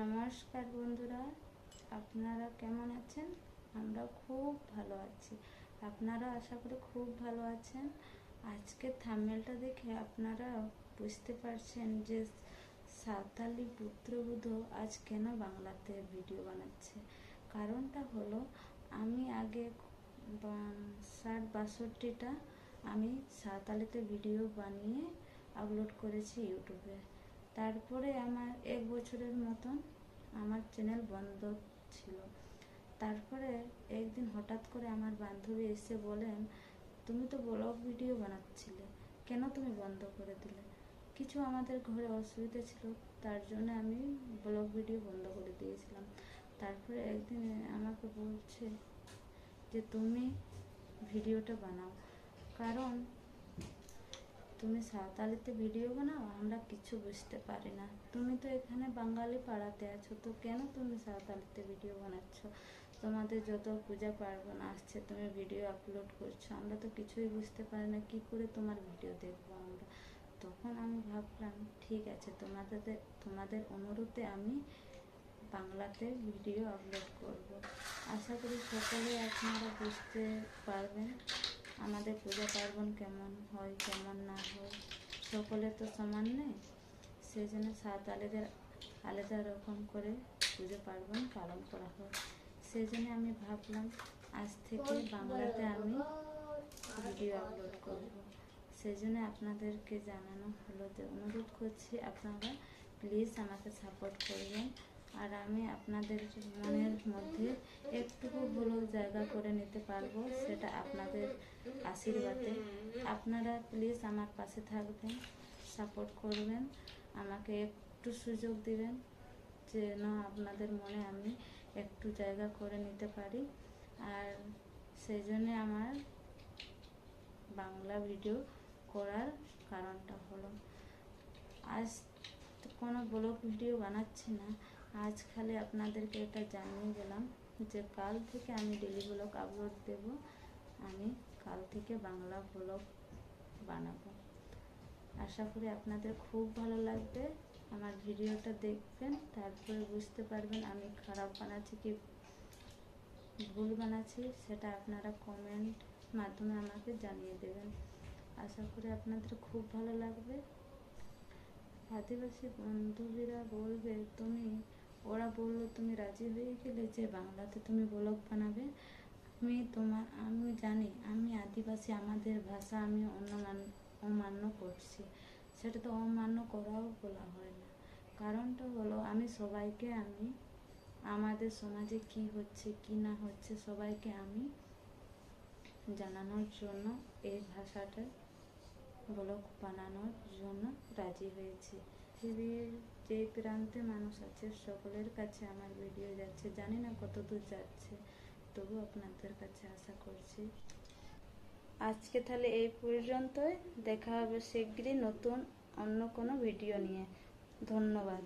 নমস্কার বন্ধুরা, আপনারা কেমন আছেন? আমরা খুব ভালো আছি। আপনারা আশা করি খুব ভালো আছেন। আজকে থামেলটা দেখে আপনারা বুঝতে পারছেন যে সাঁওতালি পুত্রবধূ আজ কেন বাংলাতে ভিডিও বানাচ্ছে। কারণটা হলো, আমি আগে ষাট বাষট্টিটা আমি সাঁওতালিতে ভিডিও বানিয়ে আপলোড করেছি ইউটিউবে। তারপরে আমার এক বছরের মতন আমার চ্যানেল বন্ধ ছিল। তারপরে একদিন হঠাৎ করে আমার বান্ধবী এসে বলেন, তুমি তো ব্লগ ভিডিও বানাচ্ছিলে, কেন তুমি বন্ধ করে দিলে? কিছু আমাদের ঘরে অসুবিধা ছিল, তার জন্য আমি ব্লগ ভিডিও বন্ধ করে দিয়েছিলাম। তারপরে একদিন আমাকে বলছে যে, তুমি ভিডিওটা বানাও। কারণ তুমি সাঁওতালিতে ভিডিও বানাও? আমরা কিছু বুঝতে পারি না। তুমি তো এখানে বাঙালি পাড়াতে আছো, তো কেন তুমি সাঁওতালিতে ভিডিও বানাচ্ছ? তোমাদের যত পূজা পার্বণ আসছে, তুমি ভিডিও আপলোড করছ, আমরা তো কিছুই বুঝতে পারি না, কি করে তোমার ভিডিও দেখব আমরা? তখন আমি ভাবলাম, ঠিক আছে, তোমাদের তোমাদের অনুরোধে আমি বাংলাতে ভিডিও আপলোড করব। আশা করি সকলে আপনারা বুঝতে পারবেন। আমাদের পূজা পার্বণ কেমন হয়, কেমন না হয় সকলে তো সমান নেই। সেই জন্য সাঁওতালিদের আলাদা রকম করে পুজো পার্বণ পালন করা হয়। সেই জন্য আমি ভাবলাম, আজ থেকে বাংলাতে আমি ভিডিও আপলোড করব। সেই জন্য আপনাদেরকে জানানো হলো অনুরোধ করছি, আপনারা প্লিজ আমাকে সাপোর্ট করবেন। আর আমি আপনাদের মনের মধ্যে একটুকু হলেও জায়গা করে নিতে পারব, সেটা আপনাদের আশীর্বাদে। আপনারা প্লিজ আমার পাশে থাকবেন সাপোর্ট করবেন, আমাকে একটু সুযোগ দিবেন, যেন আপনাদের মনে আমি একটু জায়গা করে নিতে পারি। আর সেই জন্যে আমার বাংলা ভিডিও করার কারণটা হলো, আজ কোনো ব্লগ ভিডিও বানাচ্ছি না আজ খালি আপনাদেরকে এটা জানিয়ে গেলাম যে কাল থেকে আমি ডেলি ব্লগ আপলোড দেব। আমি কাল থেকে বাংলা ব্লগ বানাবো। আশা করি আপনাদের খুব ভালো লাগবে। আমার ভিডিওটা দেখবেন, তারপরে বুঝতে পারবেন আমি খারাপ বানাচ্ছি কি ভুল বানাচ্ছি, সেটা আপনারা কমেন্ট মাধ্যমে আমাকে জানিয়ে দেবেন। আশা করি আপনাদের খুব ভালো লাগবে। আদিবাসী বান্ধবীরা বলবে, তুমি ওরা বলল, তুমি রাজি হয়ে গেলে যে বাংলাতে তুমি ব্লগ বানাবে, আমি তোমার, আমি জানি, আমি আদিবাসী, আমাদের ভাষা আমি অন্যমান, অমান্য করছি। সেটা তো অমান্য করাও বলা হয় না। কারণটা হলো, আমি সবাইকে আমি, আমাদের সমাজে কি হচ্ছে, কি না হচ্ছে, সবাইকে আমি জানানোর জন্য এই ভাষাটা ব্লগ বানানোর জন্য রাজি হয়েছি। পৃথিবীর যে প্রান্তে মানুষ আছে, সকলের কাছে আমার ভিডিও যাচ্ছে। জানি না কত দূর যাচ্ছে, তবু আপনাদের কাছে আশা করছি। আজকে তাহলে এই পর্যন্তই। দেখা হবে শীঘ্রই নতুন অন্য কোনো ভিডিও নিয়ে। ধন্যবাদ।